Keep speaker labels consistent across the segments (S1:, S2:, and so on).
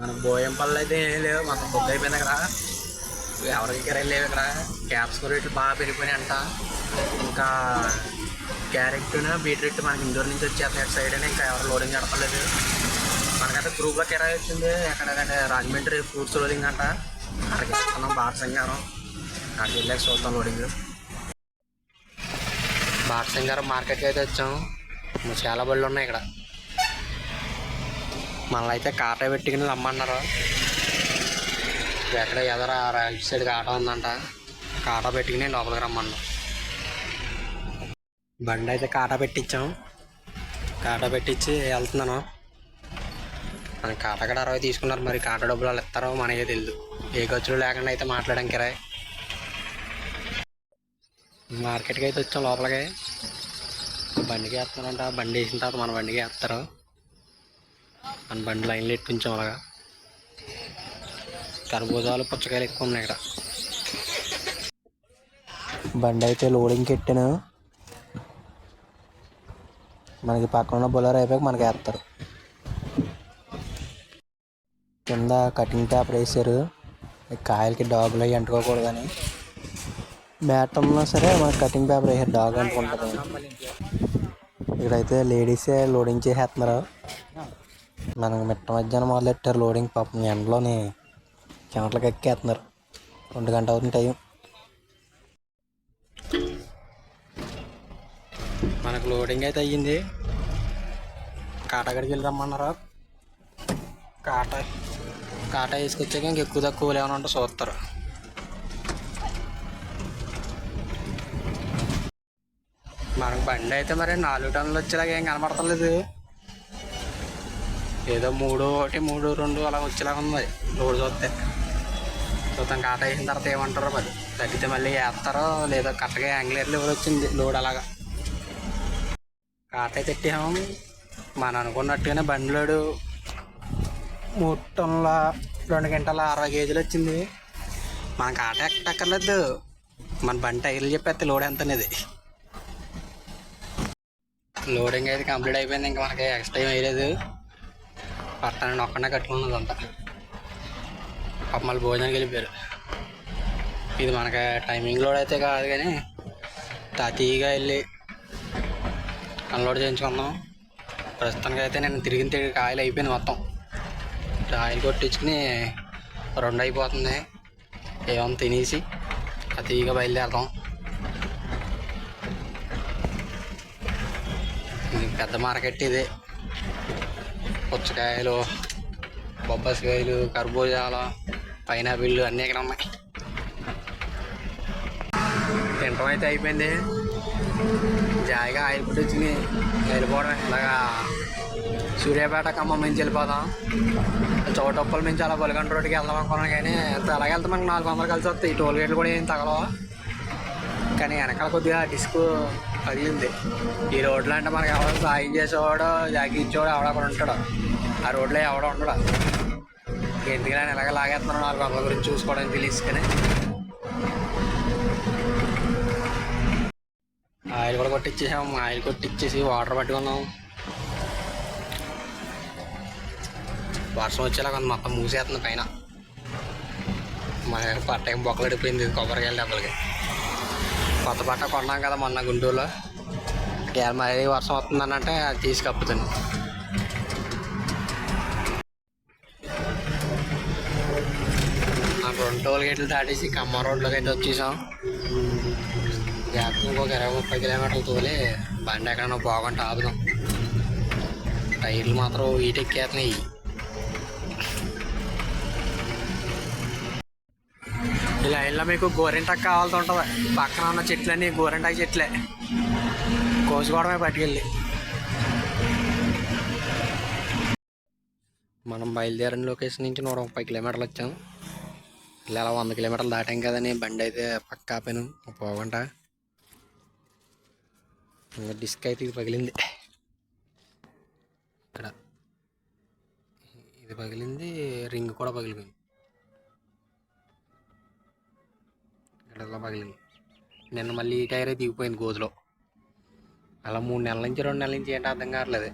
S1: మన పళ్ళు అయితే ఏం లేవు. మొత్తం బుక్ అయిపోయింది ఇక్కడ ఎవరికి కిరాయి లేవు ఇక్కడ. క్యాప్స్ రేట్లు బాగా పెరిగిపోయినాయి అంట ఇంకా క్యారెట్ బీట్రూట్ మనకి ఇండోర్ నుంచి వచ్చేస్తాయి. అటు సైడ్ ఇంకా ఎవరు లోడింగ్ నడపలేదు మనకైతే గ్రూప్లో కిరాయి వచ్చింది. ఎక్కడికంటే రాజమండ్రి ఫ్రూట్స్ లోడింగ్ అంట. అక్కడికి వెళ్తున్నాం బాటసంగారం అక్కడికి వెళ్ళాక చూద్దాం లోడింగ్ బాటసంగారం మార్కెట్కి అయితే వచ్చాం. చాలా బళ్ళు ఉన్నాయి ఇక్కడ. మళ్ళీ అయితే కాటా పెట్టుకుని రమ్మన్నారు. ఎక్కడ ఎదర రైట్ సైడ్ కాటా ఉందంట. కాటా పెట్టుకుని లోపలికి రమ్మన్నారు. బండి అయితే కాటా పెట్టించాం. కాటా పెట్టించి వెళ్తున్నాను. మన కాటా కూడా అరవై తీసుకున్నారు. మరి కాటా డబ్బులు వాళ్ళు ఇస్తారో మనకే తెలియదు ఏ ఖర్చులు లేకుండా అయితే మాట్లాడడం కిరాయి. మార్కెట్కి అయితే వచ్చాం లోపలికి. బండికి వేస్తారంట బండి వేసిన తర్వాత మన బండికి వేస్తారు. మన బండి లైన్లో ఎట్టించాం అలాగా. కర్బూజాలు పుచ్చకాయలు ఎక్కువ ఉన్నాయి ఇక్కడ. బండి అయితే లోడింగ్కి ఎట్టాను మనకి పక్కన ఉన్న బొలర్ అయిపోయాక మనకి వేస్తారు. కింద కటింగ్ పేపర్ వేసారు కాయలకి డాగులు అవి అంటుకోకూడదని మ్యాట్ ఉన్నా సరే మనకి కటింగ్ పేపర్ వేసారు డాగ్ అంటుకుంటుంది. ఇక్కడైతే లేడీసే లోడింగ్ చేసేస్తున్నారు. మనకు మిట్ట మధ్యాహ్నం మొదలెట్టారు లోడింగ్ పాపం ఎండలోని చెమటలకు ఎక్కేస్తున్నారు. రెండు గంట అవుతుంది టైం. మనకు లోడింగ్ అయితే అయ్యింది. కాటాగడికి వెళ్ళి రమ్మన్నారు? కాటా కాటా వేసుకొచ్చాక ఇంక ఎక్కువ తక్కువ ఏమైనా ఉంటే చూస్తారు. మనకు బండి అయితే మరి నాలుగు టన్నులు వచ్చేలాగా ఏం కనబడతలేదు ఏదో మూడు ఒకటి మూడు రెండు అలా వచ్చేలాగా ఉంది లోడ్ చూస్తే. చూద్దాం కాట వేసిన తర్వాత ఏమంటారో మరి. తగ్గితే మళ్ళీ వేస్తారో లేదో కరెక్ట్గా యాంగ్లేర్లు ఎవరు వచ్చింది? లోడ్ అలాగా. కాట తిట్టాము మనం అనుకున్నట్టుగానే బండి లోడు మూడు టన్నుల రెండు గంటల అరవై కేజీలు వచ్చింది. మనం కాట ఎక్కక్కర్లేదు. మన బండి టైర్లు చెప్పేస్తే లోడ్ ఎంత అనేది. లోడింగ్ అయితే కంప్లీట్ అయిపోయింది. ఇంకా మనకి ఎక్స్ట్రా ఏం వేయలేదు. పట్టాన్ని ఒక్కనే కట్టుకున్నది అంతా. పాప మళ్ళీ భోజనానికి వెళ్ళిపోయారు. ఇది మనకి టైమింగ్లో అయితే కాదు కానీ తాతీగా వెళ్ళి అన్లోడ్ చేయించుకుందాం. ప్రస్తుతానికి అయితే నేను తిరిగిన తిరిగి కాయలు అయిపోయింది మొత్తం. ఆయిల్ కొట్టించుకుని రెండు అయిపోతుంది. ఏమన్నా తినేసి అతీగా బయలుదేరదాం. పెద్ద మార్కెట్ ఇది. పుచ్చకాయలు బొబ్బసికాయలు కర్బూజాలు పైనాపిల్లు అన్నీ ఇక్కడ ఉన్నాయి. తినడం అయితే అయిపోయింది. జాయిగా ఆయిల్ వచ్చింది. వెళ్ళిపోవడం ఇలాగా సూర్యాపేట ఖమ్మం నుంచి వెళ్ళిపోదాం. చౌటప్పల నుంచి అలా బొలగంట రోడ్డుకి వెళ్దాం అనుకున్నాను కానీ అంత అలాగే వెళ్తే మనకు నాలుగు వందలు కలిసి వస్తాయి. ఈ టోల్ గేట్లు కూడా ఏం తగలవు. కానీ వెనకాల కొద్దిగా డిస్క్ పగిలింది ఈ రోడ్లో అంటే మనకు ఎవడో సాయం చేసేవాడు జాకి ఇచ్చేవాడు ఎవడో అక్కడ ఉంటాడు. ఆ రోడ్లో ఎవడో ఉండడు. ఎందుకని ఎలాగ లాగేస్తున్నాడు నాలుగు వందల గురించి చూసుకోవడానికి తెలుసుకొని ఆయిల్ కూడా కొట్టించేసాం ఆయిల్ కొట్టించేసి వాటర్ పట్టుకున్నాం. వర్షం వచ్చేలా కొంత మొత్తం మూసేస్తుంది పైన. మన పట్ట బొక్కలు అడిపోయింది కొబ్బరికాయలు దెబ్బలకి కొత్త బట్ట కొన్నాం కదా మొన్న గుంటూరులో. ఇవాళ మరీ వర్షం వస్తుందనంటే అది తీసుకప్పుతుంది. నాకు రెండు టోల్ గేట్లు దాటేసి కమ్మ రోడ్లోకి అయితే వచ్చేసాం. జాగ్రత్త ఇంకొక ఇరవై ముప్పై కిలోమీటర్లు తోలి బండి ఎక్కడైనా బాగుంటే ఆపుదాం. టైర్లు మాత్రం ఈటెక్కేస్తున్నాయి ఈ లైన్లో మీకు గోరింటాకు కావాల్సి ఉంటుంది. పక్కన ఉన్న చెట్లన్నీ గోరింటాకు చెట్లే. కోసుకోవడమే పట్టుకెళ్ళి. మనం బయలుదేరిన లొకేషన్ నుంచి నూట ముప్పై కిలోమీటర్లు వచ్చాం. ఇలా అలా వంద కిలోమీటర్లు దాటాం కదని బండి అయితే పక్క ఆపాను పోగంట. ఇంకా డిస్క్ అయితే ఇది పగిలింది. ఇక్కడ. ఇది పగిలింది రింగ్ కూడా పగిలిపోయింది. ఇక్కడ పగిలింది నిన్న మళ్ళీ ఈ టైర్ దిగిపోయింది గోతులో. అలా మూడు నెలల నుంచి రెండు నెలల నుంచి ఏంటో అర్థం కావట్లేదు.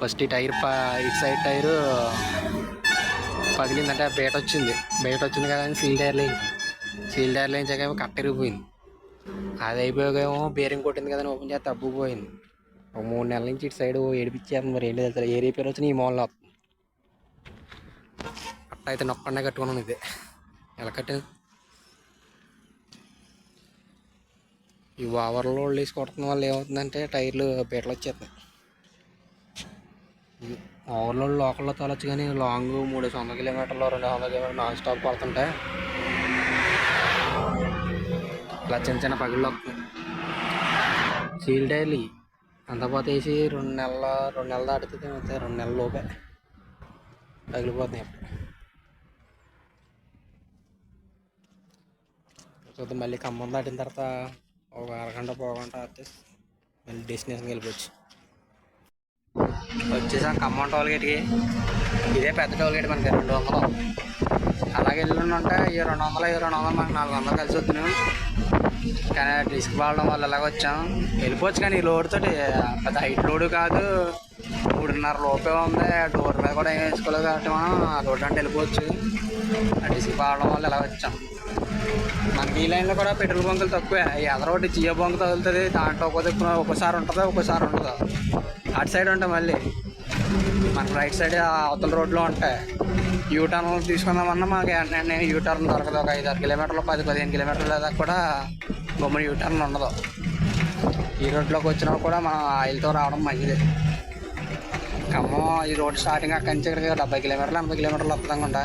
S1: ఫస్ట్ ఈ టైర్ ఇటు సైడ్ టైరు పగిలిందంటే బయట వచ్చింది. బయట వచ్చింది కదా అని సీల్ టైర్ లేని. సీల్ టైర్లు వేయించాకేమో కట్ట ఇరిగిపోయింది. అది అయిపోయాకేమో బేరింగ్ కొట్టింది కదా అని ఓపెన్ చేస్తే అబ్బు పోయింది ఒక మూడు నెలల నుంచి ఇటు సైడ్ ఏడిపించేస్తుంది మరి ఏంటి తెలుసు? ఏ రిపేర్ వచ్చినా ఈ మోల్లో. వస్తుంది అట్ట అయితే నొక్కడే కట్టుకున్నాను ఇది. ఎలా కట్టింది ఈ ఓవర్లో వేసి కొట్టడం వల్ల ఏమవుతుందంటే టైర్లు బీటలు వచ్చేస్తాయి ఓవర్లో లోకల్లో తోలొచ్చు కానీ లాంగ్ మూడు వందల కిలోమీటర్లు రెండు వందల కిలోమీటర్లు నాన్ స్టాప్ పడుతుంటే ఇలా చిన్న చిన్న పగిళ్ళు వస్తున్నాయి. సీల్ టైర్లు అంతపోతే అంత వేసి రెండు నెలల రెండు నెలలు దాటితే అంతే రెండు నెలల లోపే పగిలిపోతున్నాయి చూద్దాం మళ్ళీ ఖమ్మం దాటిన తర్వాత ఒక అరగంట పోగంట వస్తే మళ్ళీ డెస్టినేషన్కి వెళ్ళిపోవచ్చు. వచ్చేసాం ఖమ్మం టోల్ గేట్కి. ఇదే పెద్ద టోల్ గేట్ మనకి రెండు వందలు. అలాగే వెళ్ళుంటే ఈ రెండు వందలు ఈ రెండు వందలు మనకు నాలుగు వందలు కలిసి వస్తున్నాం కానీ డిస్క్ బాగడం వల్ల ఇలాగ వచ్చాం. వెళ్ళిపోవచ్చు కానీ ఈ లోడ్తో పెద్ద హైట్ లోడ్ కాదు. మూడున్నర లోపే ఉంది. డోర్ మీద కూడా ఏం వేసుకోలేదు కాబట్టి మనం. ఆ రోడ్ అంటే వెళ్ళిపోవచ్చు. ఆ డిస్క్ బాగడం వల్ల ఇలా వచ్చాం. మనకి ఈ లైన్లో కూడా పెట్రోల్ బంకులు తక్కువే. ఈ ఎదర ఒకటి జియో బంక్ తగులుతుంది దాంట్లో ఒక దిక్కున ఉంటుంది ఒకసారి ఉండదు? అటు సైడ్ ఉంటాయి మళ్ళీ. మన రైట్ సైడ్ అవతల రోడ్లో ఉంటాయి యూ టర్న్ తీసుకుందామన్నా మాకు వెంటనే యూ టర్న్ దొరకదు. ఒక ఐదు ఆరు కిలోమీటర్లు పది పదిహేను కిలోమీటర్ల దాకా కూడా బొమ్మడి యూ టర్న్ ఉండదు. ఈ రోడ్లోకి వచ్చినప్పుడు కూడా మనం ఆయిల్తో రావడం మంచిది. ఖమ్మం ఈ రోడ్ స్టార్టింగ్ అక్కడి నుంచి ఇక్కడికి డెబ్బై కిలోమీటర్లు ఎనభై కిలోమీటర్లు వస్తుందనుకుంటా.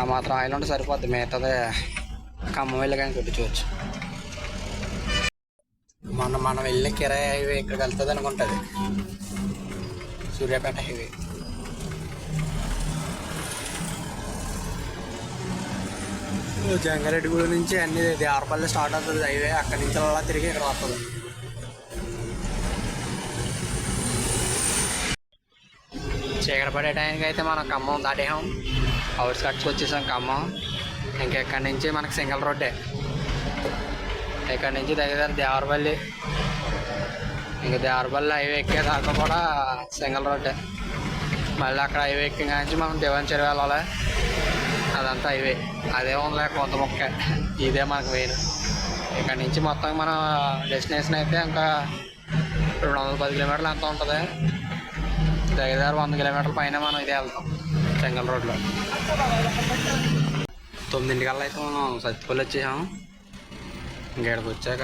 S1: ఆ మాత్రం ఆయిల్ ఉంటే సరిపోద్ది మిగతాదే ఖమ్మం వెళ్ళి కానీ కొట్టించవచ్చు మొన్న మనం వెళ్ళి కిరాయి హైవే ఇక్కడికి వెళ్తుంది అనుకుంటుంది. సూర్యాపేట హైవే. జంగారెడ్డిగూడ నుంచి అన్ని దేవరపల్లి స్టార్ట్ అవుతుంది హైవే. అక్కడి నుంచి అలా తిరిగి ఇక్కడ వస్తుంది. చీకటి పడే టైంకి అయితే మనం ఖమ్మం దాటేసాం అవుట్స్ కట్స్కి వచ్చేసాం ఖమ్మం. ఇంకెక్కడి నుంచి మనకి సింగిల్ రోడ్డే? ఇక్కడి నుంచి దగ్గర దేవరపల్లి. ఇంకా దేవరపల్లి హైవే ఎక్కేదాకా కూడా సింగిల్ రోడ్డే. మళ్ళీ అక్కడ హైవే ఎక్కిన నుంచి మనం దేవంచెరు వెళ్ళాలి? అదంతా హైవే అదే ఉందిలే కొంత మొక్క. ఇదే మనకు మెయిన్ ఇక్కడ నుంచి మొత్తం మన డెస్టినేషన్ అయితే ఇంకా రెండు వందల పది కిలోమీటర్లు ఎంత ఉంటుంది? దగ్గర దగ్గర వంద కిలోమీటర్ల పైన మనం ఇదే వెళ్తాం సింగల్ రోడ్లో. తొమ్మిదింటికల్లా అయితే మనం సత్తిపల్లి వచ్చేసాం. ఇంకేడికి వచ్చాక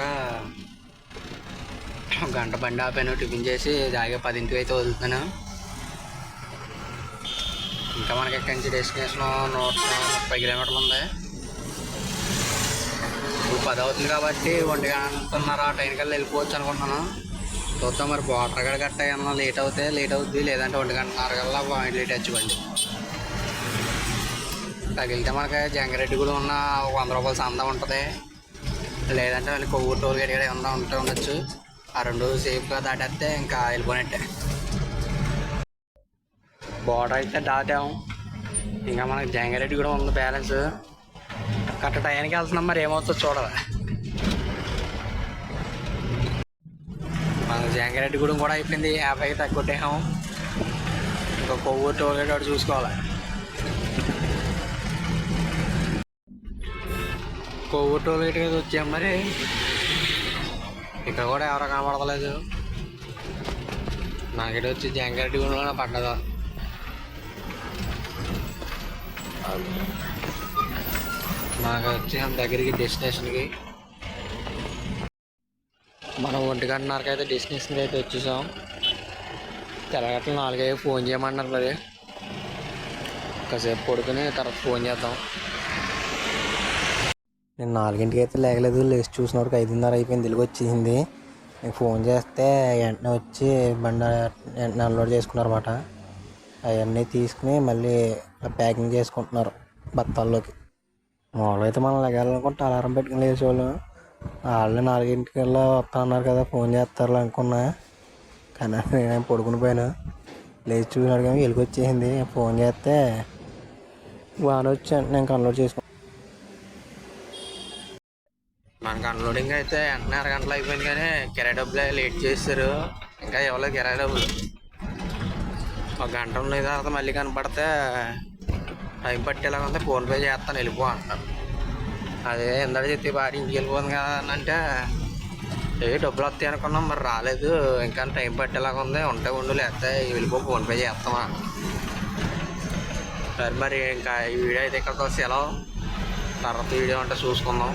S1: ఒక గంట బండి ఆపాను టిఫిన్ చేసి దాగా పదింటికి అయితే వదులుతాను ఇంకా మనకి ఇక్కడి నుంచి డెస్టినేషన్? నూట ముప్పై కిలోమీటర్లు ఉంది. ఇప్పుడు పది అవుతుంది కాబట్టి ఒంటి గంటన్నర ఆ టైం కల్లా వెళ్ళిపోవచ్చు అనుకుంటున్నాను. చూద్దాం మరి వాటర్ గడ గట్ట ఏమన్నా లేట్ అవుతే లేట్ అవుద్ది లేదంటే ఒంటి గంటన్నర కల్లా లేట్ వచ్చి బండి. తగిలితే మనకి జంగారెడ్డి కూడా ఉన్న ఒక వంద రూపాయల సందా ఉంటుంది. లేదంటే మళ్ళీ కొవ్వూరు టోల్ గేట్ ఏమన్నా ఉంటే ఉండొచ్చు. ఆ రెండు సేఫ్గా దాటేస్తే ఇంకా వెళ్ళిపోయినట్టే. బోర్డర్ అయితే దాటాం ఇంకా మనకి జంగారెడ్డి కూడా ఉంది బ్యాలెన్స్. కరెక్ట్ టైంకి వెళ్తున్నాం మరి ఏమవుతుందో చూడాలి. మన జంగారెడ్డి కూడా కూడా అయిపోయింది. యాభై తగ్గొట్టేసాం ఇంకా కొవ్వూరు టోల్ గేట్ ఒకటి చూసుకోవాలి. కొవ్వూరు టోల్ గేట్ వచ్చాం మరి. ఇక్కడ కూడా ఎవరో కనబడతలేదు. నాకైతే వచ్చి జంగారెడ్డి కూడా పడ్డదా. నాకు వచ్చాం దగ్గరికి డెస్టినేషన్కి. మనం ఒంటి అయితే డెస్టినేషన్కి అయితే వచ్చేసాం. తెల్లగట్ల నాలుగైదు ఫోన్ చేయమన్నారు మరి. కాసేపు పడుకుని తర్వాత ఫోన్ చేద్దాం. నేను నాలుగింటికి అయితే లేగలేదు లేచి చూసినప్పుడు ఐదున్నర అయిపోయింది తెలుగు వచ్చేసింది. నేను ఫోన్ చేస్తే వెంటనే వచ్చి బండి వెంటనే అన్లోడ్ చేసుకున్నారన్నమాట. అవన్నీ తీసుకుని మళ్ళీ ప్యాకింగ్ చేసుకుంటున్నారు బత్తాల్లోకి. మామూలుగా అయితే మనం లెగాలనుకుంటే అలారం పెట్టుకుని లేచేవాళ్ళు. వాళ్ళు నాలుగింటికల్లా వస్తా అన్నారు కదా ఫోన్ చేస్తారు అనుకున్నా. కానీ నేనేం పడుకుని పోయాను. లేచి చూసినాడు కానీ వెలుగు వచ్చేసింది. ఫోన్ చేస్తే బాగానే వచ్చి నేను అన్లోడ్ చేసుకున్నాను మనకు అయితే వెంటనే గంటలు అయిపోయింది కానీ కిరాయి డబ్బులు లేట్ చేశారు. ఇంకా ఇవ్వలేదు కిరాయి డబ్బులు. ఒక గంట ఉన్న తర్వాత మళ్ళీ కనపడితే టైం పట్టేలాగా ఉంది ఫోన్పే చేస్తాను వెళ్ళిపో అంటారు. అదే ఇందాక చెప్తే భార్య ఇంటికి వెళ్ళిపోతుంది కదా అని అంటే ఏ డబ్బులు వస్తాయి అనుకున్నాం మరి రాలేదు. ఇంకా టైం పట్టేలాగా ఉంది ఉంటే ఉండు లేకపోతే వెళ్ళిపో ఫోన్పే చేస్తామా? సరే మరి ఇంకా ఈ వీడియో అయితే ఇక్కడికి సెలవు తర్వాత వీడియో అంటే చూసుకుందాం.